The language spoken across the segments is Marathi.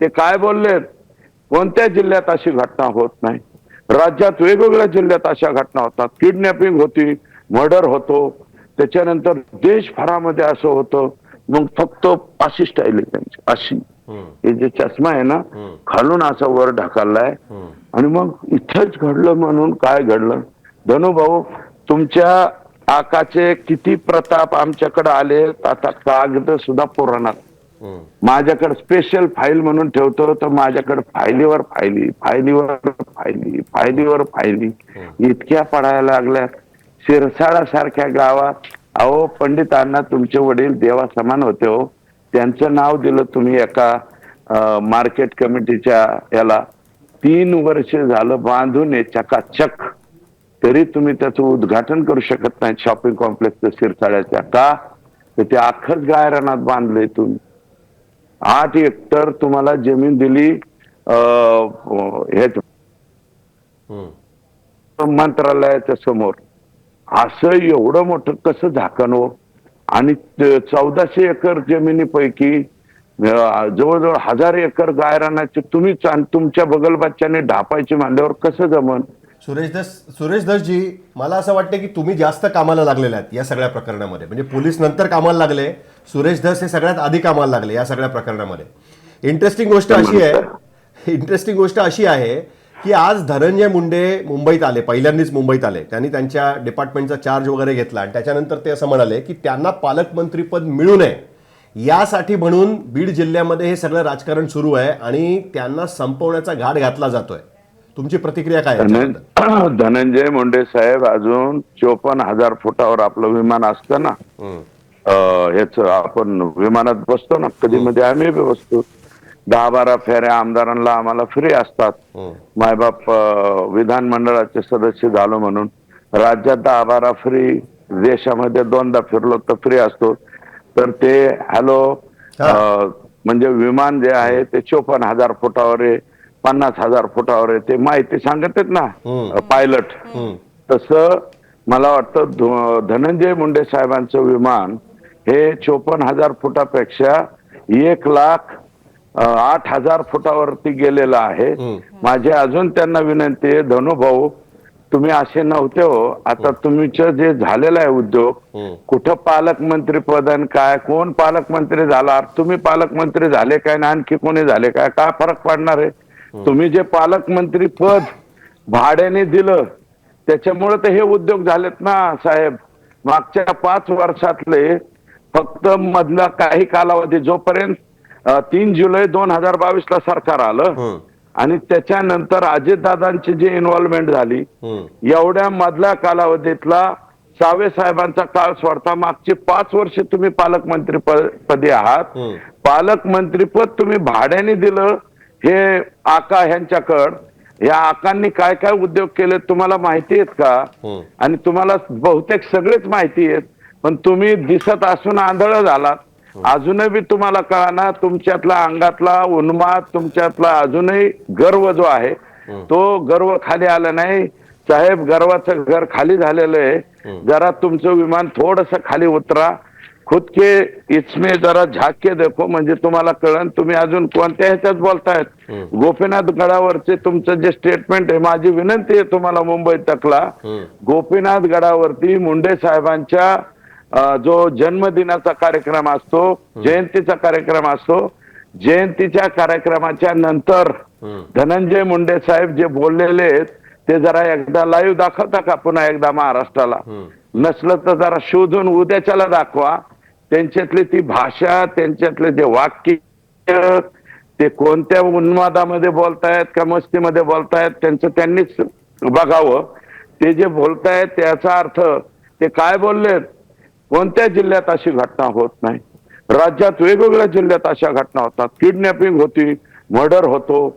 ते काय बोललेत? कोणत्या जिल्ह्यात अशी घटना होत नाही? राज्यात वेगवेगळ्या जिल्ह्यात अशा घटना होतात. किडनॅपिंग होती मर्डर होतो. त्याच्यानंतर देशभरामध्ये असं होतं. मग फक्त अशी स्टाईल आहे त्यांची अशी हे जे चष्मा आहे ना खालून असा वर ढकललाय. आणि मग इथंच घडलं म्हणून काय घडलं? धनुभाऊ तुमच्या आकाचे किती प्रताप आमच्याकडे आले आता कागद सुद्धा पुराणात. माझ्याकडे स्पेशल फाईल म्हणून ठेवतो तर माझ्याकडे फायलीवर फायली फायलीवर फायली फायलीवर फायली. इतक्या पडायला लागल्या. शिरसाळा सारख्या गावात अहो पंडितांना तुमचे वडील देवा समान होते हो. त्यांचं नाव दिलं तुम्ही एका मार्केट कमिटीच्या याला. तीन वर्ष झालं बांधून चकाचक. तरी तुम्ही त्याचं उद्घाटन करू शकत नाही शॉपिंग कॉम्प्लेक्सचं शिरसाळ्याच्या का? तर ते अख्खच गायरानात बांधलंय तुम्ही आठ हेक्टर तुम्हाला जमीन दिली. मंत्रालयाच्या समोर. असं एवढं मोठं कसं झाकण हो? आणि चौदाशे एकर जमिनीपैकी जवळजवळ हजार एकर गायरानाचे तुम्हीच आणि तुमच्या बगलबाच्याने ढापायचे मांडल्यावर कसं जमन? सुरेश दस सुरेश दसजी मला असं वाटतं की तुम्ही जास्त कामाला लागलेले आहेत या सगळ्या प्रकरणामध्ये. म्हणजे पोलीस नंतर कामाला लागले सुरेश धस हे सगळ्यात आधी कामाला लागले या सगळ्या प्रकरणामध्ये. इंटरेस्टिंग गोष्ट अशी आहे इंटरेस्टिंग गोष्ट अशी आहे की आज धनंजय मुंडे मुंबईत आले पहिल्यांदाच मुंबईत आले. त्यांनी त्यांच्या डिपार्टमेंटचा चार्ज वगैरे घेतला आणि त्याच्यानंतर ते असं म्हणाले की त्यांना पालकमंत्रीपद मिळू नये यासाठी म्हणून बीड जिल्ह्यामध्ये हे सगळं राजकारण सुरू आहे आणि त्यांना संपवण्याचा घाट घातला जातोय. तुमची प्रतिक्रिया काय धनंजय मुंडे साहेब अजून चोपन्न हजार फुटावर आपलं विमान असतं ना. ह्याच आपण विमानात बसतो ना कधी मध्ये आम्ही बी बसतो दहा बारा फेऱ्या आमदारांना आम्हाला फ्री असतात हम्म. मायबाप विधानमंडळाचे सदस्य झालो म्हणून राज्यात दहा बारा फ्री देशामध्ये दोनदा फिरलो तर फ्री असतो तर ते हॅलो हा. म्हणजे विमान जे आहे ते चोपन्न हजार फुटावर आहे पन्नास हजार फुटावर आहे ते माहिती सांगत आहेत ना हम्म. पायलट. तसं मला वाटतं धनंजय मुंडे साहेबांचं विमान हे चोपन्न हजार फुटापेक्षा एक लाख आठ हजार फुटावरती गेलेलं आहे. माझी अजून त्यांना विनंती आहे धनुभाऊ तुम्ही असे नव्हते हो. आता तुमचं जे झालेलं आहे उद्योग. कुठं पालकमंत्री पद आणि काय कोण पालकमंत्री झाला तुम्ही पालकमंत्री झाले काय ना आणखी कोणी झाले काय? काय फरक पडणार आहे? तुम्ही जे पालकमंत्री पद भाड्याने दिलं त्याच्यामुळे तर हे उद्योग झालेत ना साहेब. मागच्या पाच वर्षातले फक्त मधला काही कालावधी जोपर्यंत तीन जुलै दोन हजार बावीस ला सरकार आलं. आणि त्याच्यानंतर अजितदादांची जी इन्व्हॉल्वमेंट झाली. एवढ्या मधल्या कालावधीतला सावे साहेबांचा काळ सोडता मागचे पाच वर्ष तुम्ही पालकमंत्री पदी आहात. पालकमंत्रीपद तुम्ही भाड्याने दिलं हे आका ह्यांच्याकड या आकांनी काय काय उद्योग केले तुम्हाला माहिती आहेत का. आणि तुम्हाला बहुतेक सगळेच माहिती आहेत पण तुम्ही दिसत असून आंधळ झालात. अजूनही बी तुम्हाला कळना तुमच्यातला अंगातला उन्माद तुमच्यातला अजूनही गर्व जो आहे तो गर्व खाली आला नाही. साहेब गर्वाचं घर खाली झालेलं आहे. जरा तुमचं विमान थोडस खाली उतरा. खुद के इसमें जरा झाक देखो म्हणजे तुम्हाला कळण तुम्ही अजून कोणत्या ह्याच्यात बोलतायत? गोपीनाथ गडावरचे तुमचं जे स्टेटमेंट आहे माझी विनंती आहे तुम्हाला मुंबईत तकला. गोपीनाथ गडावरती मुंडे साहेबांच्या जो जन्मदिनाचा कार्यक्रम असतो जयंतीचा कार्यक्रम असतो जयंतीच्या कार्यक्रमाच्या नंतर. धनंजय मुंडे साहेब जे बोललेले आहेत ते जरा एकदा लाईव्ह दाखवता का? पुन्हा एकदा महाराष्ट्राला. नसलं तर जरा शोधून उद्याच्याला दाखवा. त्यांच्यातली ती भाषा त्यांच्यातले जे वाक्य ते कोणत्या उन्मादामध्ये बोलतायत का मस्तीमध्ये बोलतायत त्यांचं त्यांनीच बघावं. ते जे बोलतायत त्याचा अर्थ ते काय बोललेत? कोणत्या जिल्ह्यात अशी घटना होत नाही राज्यात वेगवेगळ्या जिल्ह्यात अशा घटना होतात किडनॅपिंग होती मर्डर होतो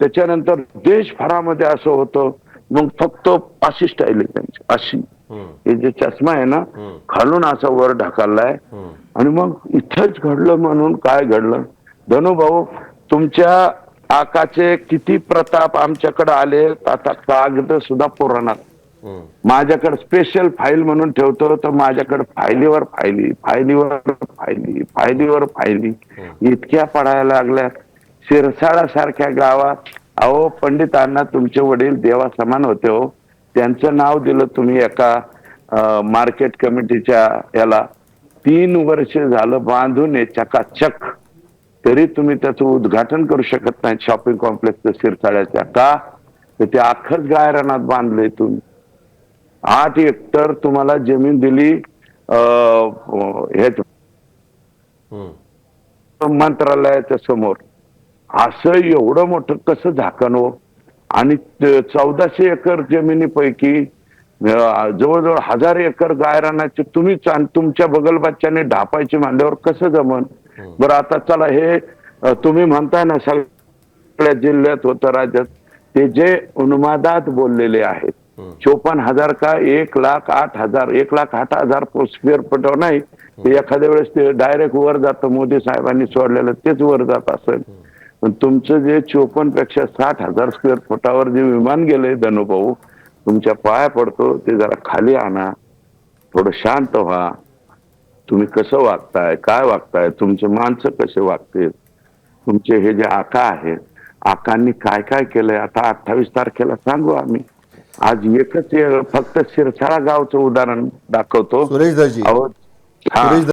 त्याच्यानंतर देशभरामध्ये असं होतं मग फक्त अशी स्टाईल आहे त्यांची अशी. हे जे चष्मा आहे ना. खालून असा वर ढकललाय. आणि मग इथंच घडलं म्हणून काय घडलं धनुभाऊ तुमच्या आकाचे किती प्रताप आमच्याकडे आले आता कागद सुद्धा पुराणात. माझ्याकडे स्पेशल फाईल म्हणून ठेवतो तर माझ्याकडे फायलीवर फायली फायलीवर फायली फायलीवर फायली. इतक्या पडायला लागल्या. शिरसाळा सारख्या गावात अहो पंडितांना तुमचे वडील देवा समान होते हो. त्यांचं नाव दिलं तुम्ही एका मार्केट कमिटीच्या याला. तीन वर्ष झालं बांधून चकाचक. तरी तुम्ही त्याचं उद्घाटन करू शकत नाही शॉपिंग कॉम्प्लेक्सचं शिरसाळ्याच्या का? तर ते अख्खच गायरानात बांधलंय तुम्ही आठ हेक्टर तुम्हाला जमीन दिली. मंत्रालयाच्या समोर. असं एवढं मोठं कसं झाकण हो? आणि चौदाशे एकर जमिनीपैकी जवळजवळ हजार एकर गायरानाचे तुम्हीच आणि तुमच्या बगलबाच्याने ढापायचे मांडल्यावर कसं जमन? बरं आता चला हे तुम्ही म्हणताय ना सगळ्या जिल्ह्यात होतं राज्यात ते जे उन्मादात बोललेले आहेत चोपन्न हजार का एक लाख आठ हजार एक लाख आठ हजार स्क्वेअर फुटावर नाही. ते एखाद्या वेळेस ते डायरेक्ट वर जातं मोदी साहेबांनी सोडलेलं तेच वर जात असेल. पण तुमचं जे चोपन्नपेक्षा साठ हजार स्क्वेअर फुटावर जे विमान गेलंय धनुभाऊ तुमच्या पाया पडतो ते जरा खाली आणा थोडं शांत व्हा. तुम्ही कसं वागताय काय वागताय तुमचे माणसं कसे वागतील तुमचे हे जे आका आहेत आकांनी काय काय केलंय आता अठ्ठावीस तारखेला सांगू आम्ही. आज एकच फक्त शिरसाळा गावचं उदाहरण दाखवतो. सुरेश सुरेश